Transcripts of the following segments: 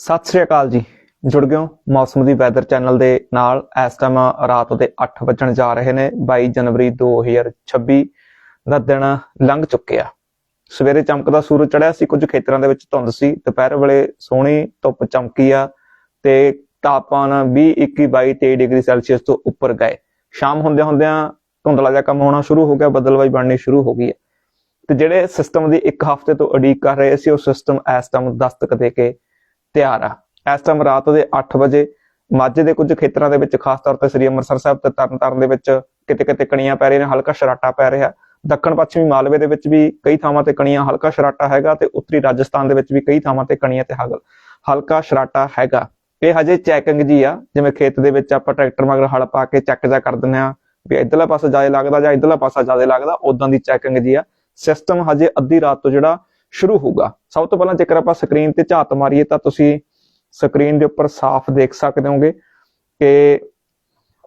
ਸਤਿ ਸ੍ਰੀ ਅਕਾਲ ਜੀ। ਜੁੜ ਗਏ ਹੋ ਮੌਸਮ ਦੀ ਵੈਦਰ ਚੈਨਲ ਦੇ ਨਾਲ। ਇਸ ਟਾਈਮ ਰਾਤ ਦੇ 8 ਵਜਣ ਜਾ ਰਹੇ ਨੇ। 22 ਜਨਵਰੀ 2026 ਦਾ ਦਿਨ ਲੰਘ ਚੁੱਕਿਆ। ਸਵੇਰੇ ਚਮਕਦਾ ਸੂਰਜ ਚੜਿਆ ਸੀ। ਕੁਝ ਖੇਤਰਾਂ ਦੇ ਵਿੱਚ ਧੁੰਦ ਸੀ। ਦੁਪਹਿਰ ਵੇਲੇ ਸੋਹਣੀ ਧੁੱਪ ਚਮਕੀ ਆ ਤੇ ਤਾਪਮਾਨ 20 21 22 23 ਡਿਗਰੀ ਸੈਲਸੀਅਸ ਤੋਂ ਉੱਪਰ ਗਏ। ਸ਼ਾਮ ਹੁੰਦਿਆਂ ਹੁੰਦਿਆਂ ਧੁੰਦਲਾ ਜਿਹਾ ਕੰਮ ਹੋਣਾ ਸ਼ੁਰੂ ਹੋ ਗਿਆ। ਬਦਲਵਾਈ ਬਣਨੀ ਸ਼ੁਰੂ ਹੋ ਗਈ ਹੈ ਤੇ ਜਿਹੜੇ ਸਿਸਟਮ ਦੀ ਇੱਕ ਹਫ਼ਤੇ ਤੋਂ ਉਡੀਕ ਕਰ ਰਹੇ ਸੀ, ਉਹ ਸਿਸਟਮ ਇਸ ਟਾਈਮ ਦਸਤਕ ਦੇ ਕੇ ਤਿਆਰ ਆ। ਇਸ ਟਾਈਮ ਰਾਤ ਦੇ 8 ਵਜੇ ਮਾਝੇ ਦੇ ਕੁਝ ਖੇਤਰਾਂ ਦੇ ਵਿੱਚ, ਖਾਸ ਤੌਰ ਤੇ ਸ੍ਰੀ ਅੰਮ੍ਰਿਤਸਰ ਸਾਹਿਬ ਤੇ ਤਰਨਤਾਰਨ ਦੇ ਵਿੱਚ ਕਿਤੇ ਕਿਤੇ ਕਣੀਆਂ ਪੈ ਰਹੀਆਂ ਨੇ, ਹਲਕਾ ਸ਼ਰਾਟਾ ਪੈ ਰਿਹਾ। ਦੱਖਣ ਪੱਛਮੀ ਮਾਲਵੇ ਦੇ ਵਿੱਚ ਵੀ ਕਈ ਥਾਵਾਂ ਤੇ ਕਣੀਆਂ, ਹਲਕਾ ਸ਼ਰਾਟਾ ਹੈਗਾ ਤੇ ਉੱਤਰੀ ਰਾਜਸਥਾਨ ਦੇ ਵਿੱਚ ਵੀ ਕਈ ਥਾਵਾਂ ਤੇ ਕਣੀਆਂ ਤੇ ਹਗਲ ਹਲਕਾ ਸ਼ਰਾਟਾ ਹੈਗਾ। ਇਹ ਹਜੇ ਚੈਕਿੰਗ ਜੀ ਆ, ਜਿਵੇਂ ਖੇਤ ਦੇ ਵਿੱਚ ਆਪਾਂ ਟਰੈਕਟਰ ਮਗਰ ਹਲ ਪਾ ਕੇ ਚੈੱਕ ਜਾ ਕਰ ਦਿੰਦੇ ਆ ਵੀ ਇਧਰਲਾ ਪਾਸਾ ਜ਼ਿਆਦਾ ਲੱਗਦਾ ਜਾਂ ਇਧਰਲਾ ਪਾਸਾ ਜ਼ਿਆਦਾ ਲੱਗਦਾ ਉਦਾਂ ਦੀ ਚੈਕਿੰਗ ਜੀ ਆ। ਸਿਸਟਮ ਹਜੇ ਅੱਧੀ ਰਾਤ ਤੋਂ ਜਿਹੜਾ ਸ਼ੁਰੂ ਹੋਊਗਾ। ਸਭ ਤੋਂ ਪਹਿਲਾਂ ਜੇਕਰ ਆਪਾਂ ਸਕਰੀਨ ਤੇ ਝਾਤ ਮਾਰੀਏ ਤਾਂ ਤੁਸੀਂ ਸਕਰੀਨ ਦੇ ਉੱਪਰ ਸਾਫ਼ ਦੇਖ ਸਕਦੇ ਹੋਗੇ ਕਿ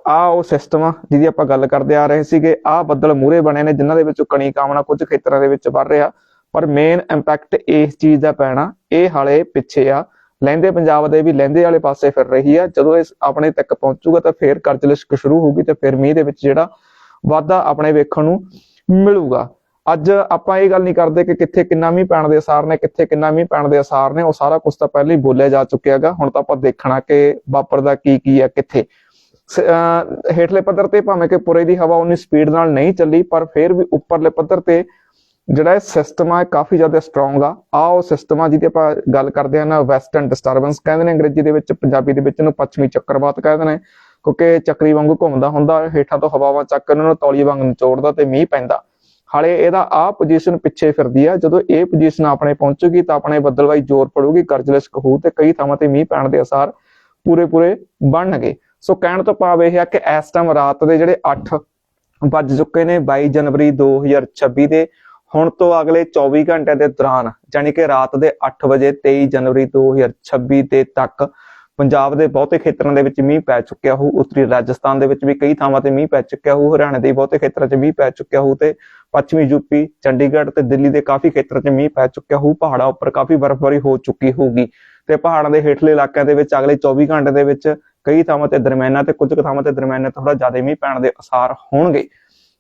ਆ ਉਹ ਸਿਸਟਮ ਆ ਜਿਹਦੀ ਆਪਾਂ ਗੱਲ ਕਰਦੇ ਆ ਰਹੇ ਸੀਗੇ। ਆ ਬੱਦਲ ਮੂਰੇ ਬਣੇ ਨੇ ਜਿਨ੍ਹਾਂ ਦੇ ਵਿੱਚੋਂ ਕਣੀ ਕਾਮਣਾ ਕੁਝ ਖੇਤਰਾਂ ਦੇ ਵਿੱਚ ਵੱਧ ਰਿਹਾ। ਪਰ ਮੇਨ ਇੰਪੈਕਟ ਇਸ ਚੀਜ਼ ਦਾ ਪੈਣਾ, ਇਹ ਹਾਲੇ ਪਿੱਛੇ ਆ। ਲਹਿੰਦੇ ਪੰਜਾਬ ਦੇ ਵੀ ਲਹਿੰਦੇ ਵਾਲੇ ਪਾਸੇ ਫਿਰ ਰਹੀ ਆ। ਜਦੋਂ ਇਹ ਆਪਣੇ ਤੱਕ ਪਹੁੰਚੂਗਾ ਤਾਂ ਫਿਰ ਕਰਜ਼ਲਿਸ਼ਕ ਸ਼ੁਰੂ ਹੋਊਗੀ ਤੇ ਫਿਰ ਮੀਂਹ ਦੇ ਵਿੱਚ ਜਿਹੜਾ ਵਾਧਾ ਆਪਣੇ ਵੇਖਣ ਨੂੰ ਮਿਲੂਗਾ। ਅੱਜ ਆਪਾਂ ਇਹ ਗੱਲ ਨਹੀਂ ਕਰਦੇ ਕਿ ਕਿੱਥੇ ਕਿੰਨਾ ਮੀਂਹ ਪੈਣ ਦੇ ਅਸਾਰ ਨੇ, ਕਿੱਥੇ ਕਿੰਨਾ ਮੀਂਹ ਪੈਣ ਦੇ ਅਸਾਰ ਨੇ, ਉਹ ਸਾਰਾ ਕੁਝ ਤਾਂ ਪਹਿਲਾਂ ਹੀ ਬੋਲਿਆ ਜਾ ਚੁੱਕਿਆ ਹੈਗਾ ਹੁਣ ਤਾਂ ਆਪਾਂ ਦੇਖਣਾ ਕਿ ਵਾਪਰਦਾ ਕੀ ਕੀ ਹੈ, ਕਿੱਥੇ। ਸ- ਹੇਠਲੇ ਪੱਧਰ ਤੇ ਭਾਵੇਂ ਕਿ ਪੁਰੇ ਦੀ ਹਵਾ ਉਨੀ ਸਪੀਡ ਨਾਲ ਨਹੀਂ ਚੱਲੀ, ਪਰ ਫਿਰ ਵੀ ਉੱਪਰਲੇ ਪੱਧਰ ਤੇ ਜਿਹੜਾ ਇਹ ਸਿਸਟਮ ਆ ਕਾਫੀ ਜ਼ਿਆਦਾ ਸਟਰੋਂਗ ਆ। ਆ ਉਹ ਸਿਸਟਮ ਆ ਜਿਹਦੀ ਆਪਾਂ ਗੱਲ ਕਰਦੇ ਆ ਨਾ ਵੈਸਟਰਨ ਡਿਸਟਰਬੈਂਸ ਕਹਿੰਦੇ ਨੇ ਅੰਗਰੇਜ਼ੀ ਦੇ ਵਿੱਚ, ਪੰਜਾਬੀ ਦੇ ਵਿੱਚ ਇਹਨੂੰ ਪੱਛਮੀ ਚੱਕਰਵਾਤ ਕਹਿੰਦੇ ਨੇ, ਕਿਉਂਕਿ ਚੱਕਰੀ ਵਾਂਗੂ ਘੁੰਮਦਾ ਹੁੰਦਾ, ਹੇਠਾਂ ਤੋਂ ਹਵਾਵਾਂ ਚੱਕ ਉਹਨਾਂ ਨੂੰ ਤੌਲੀ ਵਾਂਗ ਨਿਚੋੜਦਾ ਤੇ ਮੀਂਹ ਪੈਂਦਾ। ਹਾਲੇ ਇਹਦਾ ਆ ਪੋਜੀਸ਼ਨ ਪਿੱਛੇ ਫਿਰਦੀ ਆ। ਜਦੋਂ ਇਹ ਪੋਜੀਸ਼ਨ ਆਪਣੇ ਪਹੁੰਚੂਗੀ ਤਾਂ ਆਪਣੇ ਬੱਦਲਵਾਈ ਜ਼ੋਰ ਪੜੂਗੀ ਕਰਜ਼ਲਿਸ ਕਹੂ ਤੇ ਕਈ ਥਾਵਾਂ ਤੇ ਮੀਂਹ ਪੈਣ ਦੇ ਅਸਾਰ ਪੂਰੇ ਪੂਰੇ ਬਣਨਗੇ। ਸੋ ਕਹਿਣ ਤੋਂ ਭਾਵ ਇਹ ਆ ਕਿ ਇਸ ਟਾਈਮ ਰਾਤ ਦੇ ਜਿਹੜੇ 8 ਵੱਜ ਚੁੱਕੇ ਨੇ 22 ਜਨਵਰੀ 2026 ਦੇ, ਹੁਣ ਤੋਂ ਅਗਲੇ 24 ਘੰਟਿਆਂ ਦੇ ਦੌਰਾਨ ਯਾਨੀ ਕਿ ਰਾਤ ਦੇ 8 ਵਜੇ 23 ਜਨਵਰੀ 2026 ਦੇ ਤੱਕ ਪੰਜਾਬ ਦੇ ਬਹੁਤੇ ਖੇਤਰਾਂ ਦੇ ਵਿੱਚ ਮੀਂਹ ਪੈ ਚੁੱਕਿਆ ਹੋਊ, ਉੱਤਰੀ ਰਾਜਸਥਾਨ ਦੇ ਵਿੱਚ ਵੀ ਕਈ ਥਾਵਾਂ ਤੇ ਮੀਂਹ ਪੈ ਚੁੱਕਿਆ ਹੋ ਹਰਿਆਣਾ ਦੇ ਬਹੁਤੇ ਖੇਤਰਾਂ 'ਚ ਮੀਂਹ ਪੈ ਚੁੱਕਿਆ ਹੋਊ ਤੇ ਪੱਛਮੀ ਯੂਪੀ ਚੰਡੀਗੜ੍ਹ ਤੇ ਦਿੱਲੀ ਦੇ ਕਾਫੀ ਖੇਤਰਾਂ 'ਚ ਮੀਂਹ ਪੈ ਚੁੱਕਿਆ ਹੋਊ, ਪਹਾੜਾਂ ਉੱਪਰ ਕਾਫੀ ਬਰਫ਼ਬਾਰੀ ਹੋ ਚੁੱਕੀ ਹੋਊਗੀ ਤੇ ਪਹਾੜਾਂ ਦੇ ਹੇਠਲੇ ਇਲਾਕਿਆਂ ਦੇ ਵਿੱਚ ਅਗਲੇ 24 ਘੰਟੇ ਦੇ ਵਿੱਚ ਕਈ ਥਾਵਾਂ ਤੇ ਦਰਮਿਆਨਾ ਤੇ ਕੁਝ ਕੁ ਥਾਵਾਂ ਤੇ ਦਰਮਿਆਨਾ ਥੋੜਾ ਜ਼ਿਆਦਾ ਮੀਂਹ ਪੈਣ ਦੇ ਅਸਾਰ ਹੋਣਗੇ।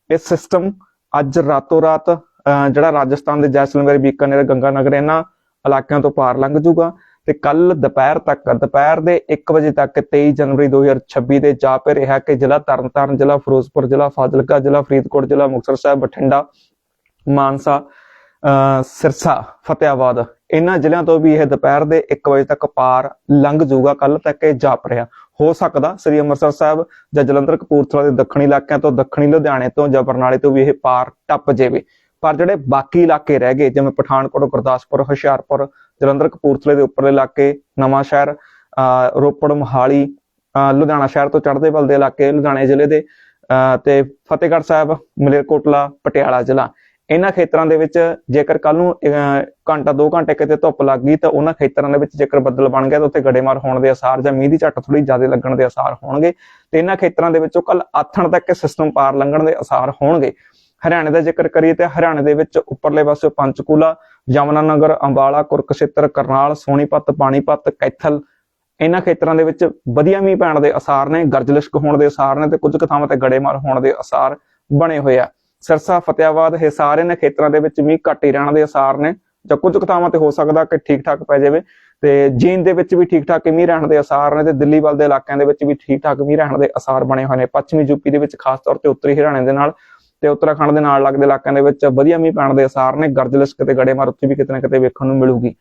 ਇਹ ਸਿਸਟਮ ਅੱਜ ਰਾਤੋਂ ਰਾਤ, ਅਹ ਜਿਹੜਾ ਰਾਜਸਥਾਨ ਦੇ ਜੈਸਲਮੇਰ, ਬੀਕਾਨੇਰ, ਗੰਗਾਨਗਰ ਇਹਨਾਂ ਇਲਾਕਿਆਂ ਤੋਂ ਪਾਰ ਲੰਘ ਜੂਗਾ ਤੇ ਕੱਲ ਦੁਪਹਿਰ ਤੱਕ, ਦੁਪਹਿਰ ਦੇ 1 ਵਜੇ ਤੱਕ 23 ਜਨਵਰੀ 2026 ਦੇ ਜਾ ਪੇ ਰਿਹਾ ਕਿ ਜ਼ਿਲ੍ਹਾ ਤਰਨਤਾਰਨ, ਜ਼ਿਲ੍ਹਾ ਫਿਰੋਜ਼ਪੁਰ, ਜ਼ਿਲ੍ਹਾ ਫਾਜ਼ਿਲਕਾ, ਜ਼ਿਲ੍ਹਾ ਫਰੀਦਕੋਟ, ਜ਼ਿਲ੍ਹਾ ਮੁਕਤਸਰ ਸਾਹਿਬ, ਬਠਿੰਡਾ, ਮਾਨਸਾ, ਅਹ, ਸਿਰਸਾ ਫਤਿਆਬਾਦ ਇਹਨਾਂ ਜ਼ਿਲ੍ਹਿਆਂ ਤੋਂ ਵੀ ਇਹ ਦੁਪਹਿਰ ਦੇ 1 ਵਜੇ ਤੱਕ ਪਾਰ ਲੰਘ ਜਾਊਗਾ ਕੱਲ ਤੱਕ ਇਹ ਜਾਪ ਰਿਹਾ। ਹੋ ਸਕਦਾ ਸ੍ਰੀ ਅੰਮ੍ਰਿਤਸਰ ਸਾਹਿਬ ਜਾਂ ਜਲੰਧਰ ਕਪੂਰਥਲਾ ਦੇ ਦੱਖਣੀ ਇਲਾਕਿਆਂ ਤੋਂ, ਦੱਖਣੀ ਲੁਧਿਆਣੇ ਤੋਂ ਜਾਂ ਬਰਨਾਲੇ ਤੋਂ ਵੀ ਇਹ ਪਾਰ ਟੱਪ ਜਾਵੇ। ਪਰ ਜਿਹੜੇ ਬਾਕੀ ਇਲਾਕੇ ਰਹਿ ਗਏ, ਜਿਵੇਂ ਪਠਾਨਕੋਟ, ਗੁਰਦਾਸਪੁਰ, ਹੁਸ਼ਿਆਰਪੁਰ ਜਲੰਧਰ ਕਪੂਰਥਲੇ ਦੇ ਉੱਪਰਲੇ ਇਲਾਕੇ ਨਵਾਂ ਸ਼ਹਿਰ ਰੋਪੜ ਮੋਹਾਲੀ ਲੁਧਿਆਣਾ ਸ਼ਹਿਰ ਤੋਂ ਚੜ੍ਹਦੇ ਵੱਲ ਦੇ ਇਲਾਕੇ ਲੁਧਿਆਣੇ ਜ਼ਿਲ੍ਹੇ ਦੇ ਤੇ ਫਤਿਹਗੜ੍ਹ ਸਾਹਿਬ ਮਲੇਰਕੋਟਲਾ ਪਟਿਆਲਾ ਜ਼ਿਲ੍ਹਾ। ਇਹਨਾਂ ਖੇਤਰਾਂ ਦੇ ਵਿੱਚ ਜੇਕਰ ਕੱਲ ਨੂੰ ਅਹ, ਘੰਟਾ 2 ਘੰਟੇ ਕਿਤੇ ਧੁੱਪ ਲੱਗ ਗਈ ਤਾਂ ਉਹਨਾਂ ਖੇਤਰਾਂ ਦੇ ਵਿੱਚ ਜੇਕਰ ਬੱਦਲ ਬਣ ਗਿਆ ਤਾਂ ਉੱਥੇ ਗੜੇਮਾਰ ਹੋਣ ਦੇ ਅਸਾਰ ਜਾਂ ਮੀਂਹ ਦੀ ਝੱਟ ਥੋੜੀ ਜ਼ਿਆਦਾ ਲੱਗਣ ਦੇ ਅਸਾਰ ਹੋਣਗੇ। ਤੇ ਇਹਨਾਂ ਖੇਤਰਾਂ ਦੇ ਵਿੱਚੋਂ ਕੱਲ ਆਥਣ ਤੱਕ ਸਿਸਟਮ ਪਾਰ ਲੰਘਣ ਦੇ ਅਸਾਰ ਹੋਣਗੇ। ਹਰਿਆਣੇ ਦਾ ਜ਼ਿਕਰ ਕਰੀਏ ਤੇ ਹਰਿਆਣੇ ਦੇ ਵਿੱਚ ਉੱਪਰਲੇ ਪਾਸੇ ਪੰਚਕੂਲਾ ਯਮੁਨਾਨਗਰ ਅੰਬਾਲਾ, ਕੁਰਕਸ਼ੇਤਰ, ਕਰਨਾਲ, ਸੋਨੀਪਤ, ਪਾਣੀਪਤ, ਕੈਥਲ, ਇਹਨਾਂ ਖੇਤਰਾਂ ਦੇ ਵਿੱਚ ਵਧੀਆ ਮੀਂਹ ਪੈਣ ਦੇ ਅਸਾਰ ਨੇ ਗਰਜਲਿਸ਼ਕ ਹੋਣ ਦੇ ਅਸਾਰ ਨੇ ਤੇ ਕੁਝ ਕੁ ਥਾਵਾਂ ਤੇ ਗੜੇਮਾਰ ਹੋਣ ਦੇ ਅਸਾਰ ਬਣੇ ਹੋਏ ਆ। ਸਿਰਸਾ, ਫਤਿਆਬਾਦ, ਇਹ ਸਾਰੇ ਇਹਨਾਂ ਖੇਤਰਾਂ ਦੇ ਵਿੱਚ ਮੀਂਹ ਘੱਟ ਹੀ ਰਹਿਣ ਦੇ ਅਸਾਰ ਨੇ ਜਾਂ ਕੁਝ ਕੁ ਥਾਵਾਂ ਤੇ ਹੋ ਸਕਦਾ ਕਿ ਠੀਕ ਠਾਕ ਪੈ ਜਾਵੇ ਤੇ ਜੀਨ ਦੇ ਵਿੱਚ ਵੀ ਠੀਕ ਠਾਕ ਮੀਂਹ ਰਹਿਣ ਦੇ ਅਸਾਰ ਨੇ ਤੇ ਦਿੱਲੀ ਵੱਲ ਦੇ ਇਲਾਕਿਆਂ ਦੇ ਵਿੱਚ ਵੀ ਠੀਕ ਠਾਕ ਮੀਂਹ ਰਹਿਣ ਦੇ ਅਸਾਰ ਬਣੇ ਹੋਏ ਨੇ। ਪੱਛਮੀ ਯੂਪੀ ਦੇ ਵਿੱਚ ਖਾਸ ਤੌਰ ਤੇ ਉੱਤਰੀ ਹਰਿਆਣੇ ਦੇ ਨਾਲ ਤੇ ਉੱਤਰਾਖੰਡ ਦੇ ਨਾਲ ਲੱਗਦੇ ਇਲਾਕਿਆਂ ਦੇ ਵਿੱਚ ਵਧੀਆ ਮੀਂਹ ਪੈਣ ਦੇ ਅਸਾਰ ਨੇ ਗਰਜਲਿਸ਼ਕ ਤੇ ਗੜੇਮਾਰ ਉੱਥੇ ਵੀ ਕਿਤੇ ਨਾ ਕਿਤੇ ਵੇਖਣ ਨੂੰ ਮਿਲੂਗੀ।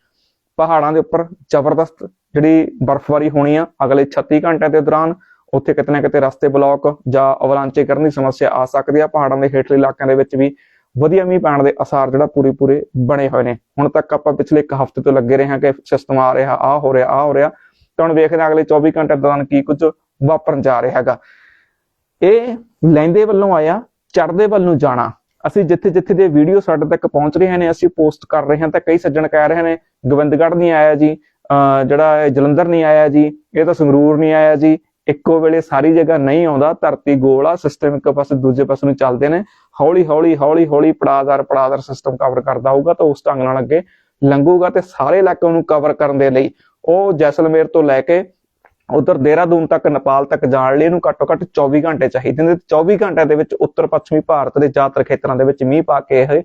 ਪਹਾੜਾਂ ਦੇ ਉੱਪਰ ਜ਼ਬਰਦਸਤ ਜਿਹੜੀ ਬਰਫ਼ਬਾਰੀ ਹੋਣੀ ਆ, ਅਗਲੇ 36 ਘੰਟਿਆਂ ਦੇ ਦੌਰਾਨ ਉੱਥੇ ਕਿਤੇ ਨਾ ਕਿਤੇ ਰਸਤੇ ਬਲੌਕ ਜਾਂ ਅਵਲਾਂਚੇ ਕਰਨ ਦੀ ਸਮੱਸਿਆ ਆ ਸਕਦੀ ਆ। ਪਹਾੜਾਂ ਦੇ ਹੇਠਲੇ ਇਲਾਕਿਆਂ ਦੇ ਵਿੱਚ ਵੀ ਵਧੀਆ ਮੀਂਹ ਪੈਣ ਦੇ ਅਸਾਰ ਜਿਹੜਾ ਪੂਰੇ ਪੂਰੇ ਬਣੇ ਹੋਏ ਨੇ। ਹੁਣ ਤੱਕ ਆਪਾਂ ਪਿਛਲੇ ਇੱਕ ਹਫ਼ਤੇ ਤੋਂ ਲੱਗੇ ਰਹੇ ਹਾਂ ਕਿ ਸਿਸਟਮ ਆ ਰਿਹਾ, ਆ ਹੋ ਰਿਹਾ, ਆ ਹੋ ਰਿਹਾ। ਤਾਂ ਹੁਣ ਵੇਖਦੇ ਹਾਂ ਅਗਲੇ 24 ਘੰਟੇ ਦੌਰਾਨ ਕੀ ਕੁਝ ਵਾਪਰਨ ਜਾ ਰਿਹਾ ਹੈਗਾ। ਇਹ ਲੈਂਦੇ ਵੱਲੋਂ ਆਇਆ ਚੜਦੇ ਵੱਲ ਨੂੰ ਜਾਣਾ। ਅਸੀਂ ਜਿੱਥੇ ਜਿੱਥੇ ਦੇ ਵੀਡੀਓ ਸਾਡੇ ਤੱਕ ਪਹੁੰਚ ਰਹੇ ਨੇ, ਅਸੀਂ ਪੋਸਟ ਕਰ ਰਹੇ ਹਾਂ ਤਾਂ ਕਈ ਸੱਜਣ ਕਹਿ ਰਹੇ ਨੇ, ਗੋਬਿੰਦਗੜ੍ਹ ਨਹੀਂ ਆਇਆ ਜੀ ਜਿਹੜਾ ਜਲੰਧਰ ਨਹੀਂ ਆਇਆ ਜੀ, ਇਹ ਤਾਂ ਸੰਗਰੂਰ ਨਹੀਂ ਆਇਆ ਜੀ। ਇੱਕੋ ਵੇਲੇ ਸਾਰੀ ਜਗ੍ਹਾ ਨਹੀਂ ਆਉਂਦਾ, ਧਰਤੀ ਗੋਲ ਆ ਸਿਸਟਮ ਇੱਕ ਪਾਸੇ ਦੂਜੇ ਪਾਸੇ ਨੂੰ ਚੱਲਦੇ ਨੇ। ਹੌਲੀ ਹੌਲੀ ਹੌਲੀ ਹੌਲੀ ਪੜਾਦਾਰ ਪੜਾਦਾਰ ਸਿਸਟਮ ਕਵਰ ਕਰਦਾ ਹੋਊਗਾ ਤਾਂ ਉਸ ਢੰਗ ਨਾਲ ਅੱਗੇ ਲੰਘੂਗਾ ਤੇ ਸਾਰੇ ਇਲਾਕੇ ਨੂੰ ਕਵਰ ਕਰਨ ਦੇ ਲਈ। ਉਹ ਜੈਸਲਮੇਰ ਤੋਂ ਲੈ ਕੇ ਉਧਰ ਦੇਹਰਾਦੂਨ ਤੱਕ, ਨੇਪਾਲ ਤੱਕ ਜਾਣ ਲਈ ਇਹਨੂੰ ਘੱਟੋ ਘੱਟ 24 ਘੰਟੇ ਚਾਹੀਦੇ ਨੇ। 24 ਘੰਟਿਆਂ ਦੇ ਵਿੱਚ ਉੱਤਰ ਪੱਛਮੀ ਭਾਰਤ ਦੇ ਜ਼ਿਆਦਾਤਰ ਖੇਤਰਾਂ ਦੇ ਵਿੱਚ ਮੀਂਹ ਪਾ ਕੇ ਇਹ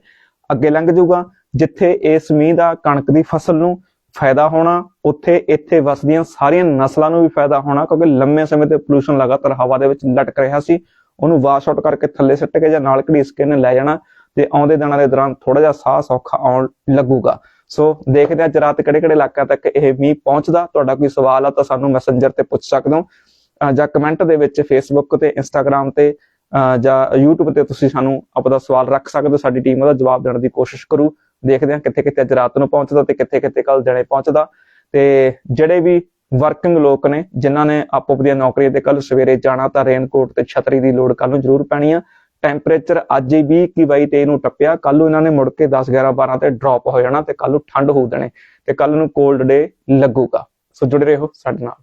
ਅੱਗੇ ਲੰਘ ਜਾਊਗਾ, ਜਿੱਥੇ ਇਸ ਮੀਂਹ ਦਾ ਕਣਕ ਦੀ ਫਸਲ ਨੂੰ ਫਾਇਦਾ ਹੋਣਾ, ਉੱਥੇ ਇੱਥੇ ਵਸਦੀਆਂ ਸਾਰੀਆਂ ਨਸਲਾਂ ਨੂੰ ਵੀ ਫਾਇਦਾ ਹੋਣਾ, ਕਿਉਂਕਿ ਲੰਮੇ ਸਮੇਂ ਤੇ ਪੋਲੂਸ਼ਨ ਲਗਾਤਾਰ ਹਵਾ ਦੇ ਵਿੱਚ ਲਟਕ ਰਿਹਾ ਸੀ। ਉਹਨੂੰ ਵਾਸ਼ ਆਊਟ ਕਰਕੇ ਥੱਲੇ ਸਿੱਟ ਕੇ ਜਾਂ ਨਾਲ ਘੜੀਸ ਕੇ ਇਹਨੇ ਲੈ ਜਾਣਾ, ਤੇ ਆਉਂਦੇ ਦਿਨਾਂ ਦੇ ਦੌਰਾਨ ਥੋੜਾ ਜਿਹਾ ਸਾਹ ਸੌਖਾ ਆਉਣ ਲੱਗੂਗਾ। ਸੋ ਦੇਖਦੇ ਹਾਂ ਜਰਾਤ ਕਿਹੜੇ ਕਿਹੜੇ ਇਲਾਕਿਆਂ ਤੱਕ ਇਹ ਮੀਂਹ ਪਹੁੰਚਦਾ। ਤੁਹਾਡਾ ਕੋਈ ਸਵਾਲ ਆ ਤਾਂ ਸਾਨੂੰ ਮੈਸੇਂਜਰ ਤੇ ਪੁੱਛ ਸਕਦੇ ਹੋ। ਜਾਂ ਕਮੈਂਟ ਦੇ ਵਿੱਚ ਫੇਸਬੁੱਕ ਤੇ ਇੰਸਟਾਗ੍ਰam ਤੇ ਜਾਂ YouTube ਤੇ ਤੁਸੀਂ ਸਾਨੂੰ ਆਪਣਾ ਸਵਾਲ ਰੱਖ ਸਕਦੇ ਹੋ। ਸਾਡੀ ਟੀਮ ਉਹਦਾ ਜਵਾਬ ਦੇਣ ਦੀ ਕੋਸ਼ਿਸ਼ ਕਰੂ। ਦੇਖਦੇ ਹਾਂ ਕਿੱਥੇ ਕਿੱਥੇ ਅੱਜ ਰਾਤ ਨੂੰ ਪਹੁੰਚਦਾ ਤੇ ਕਿੱਥੇ ਕਿੱਥੇ ਕੱਲ ਦਿਨੇ ਪਹੁੰਚਦਾ। ਤੇ ਜਿਹੜੇ ਵੀ ਵਰਕਿੰਗ ਲੋਕ ਨੇ, ਜਿਨ੍ਹਾਂ ਨੇ ਆਪੋ ਆਪਣੀਆਂ ਨੌਕਰੀਆਂ ਤੇ ਕੱਲ ਸਵੇਰੇ ਜਾਣਾ, ਤਾਂ ਰੇਨਕੋਟ ਤੇ ਛਤਰੀ ਦੀ ਲੋੜ ਕੱਲ ਨੂੰ ਜ਼ਰੂਰ ਪੈਣੀ ਆ। ਟੈਂਪਰੇਚਰ ਅੱਜ ਹੀ 20 21 22 23 ਨੂੰ ਟੱਪਿਆ। ਕੱਲ ਨੂੰ ਇਹਨਾਂ ਨੇ ਮੁੜ ਕੇ 10 11 12 ਤੇ ਡ੍ਰੌਪ ਹੋ ਜਾਣਾ ਤੇ ਕੱਲ ਨੂੰ ਠੰਡ ਹੋ ਦੇਣੇ ਤੇ ਕੱਲ ਨੂੰ ਕੋਲਡ ਡੇ ਲੱਗੂਗਾ। ਸੋ ਜੁੜੇ ਰਹੋ ਸਾਡੇ ਨਾਲ।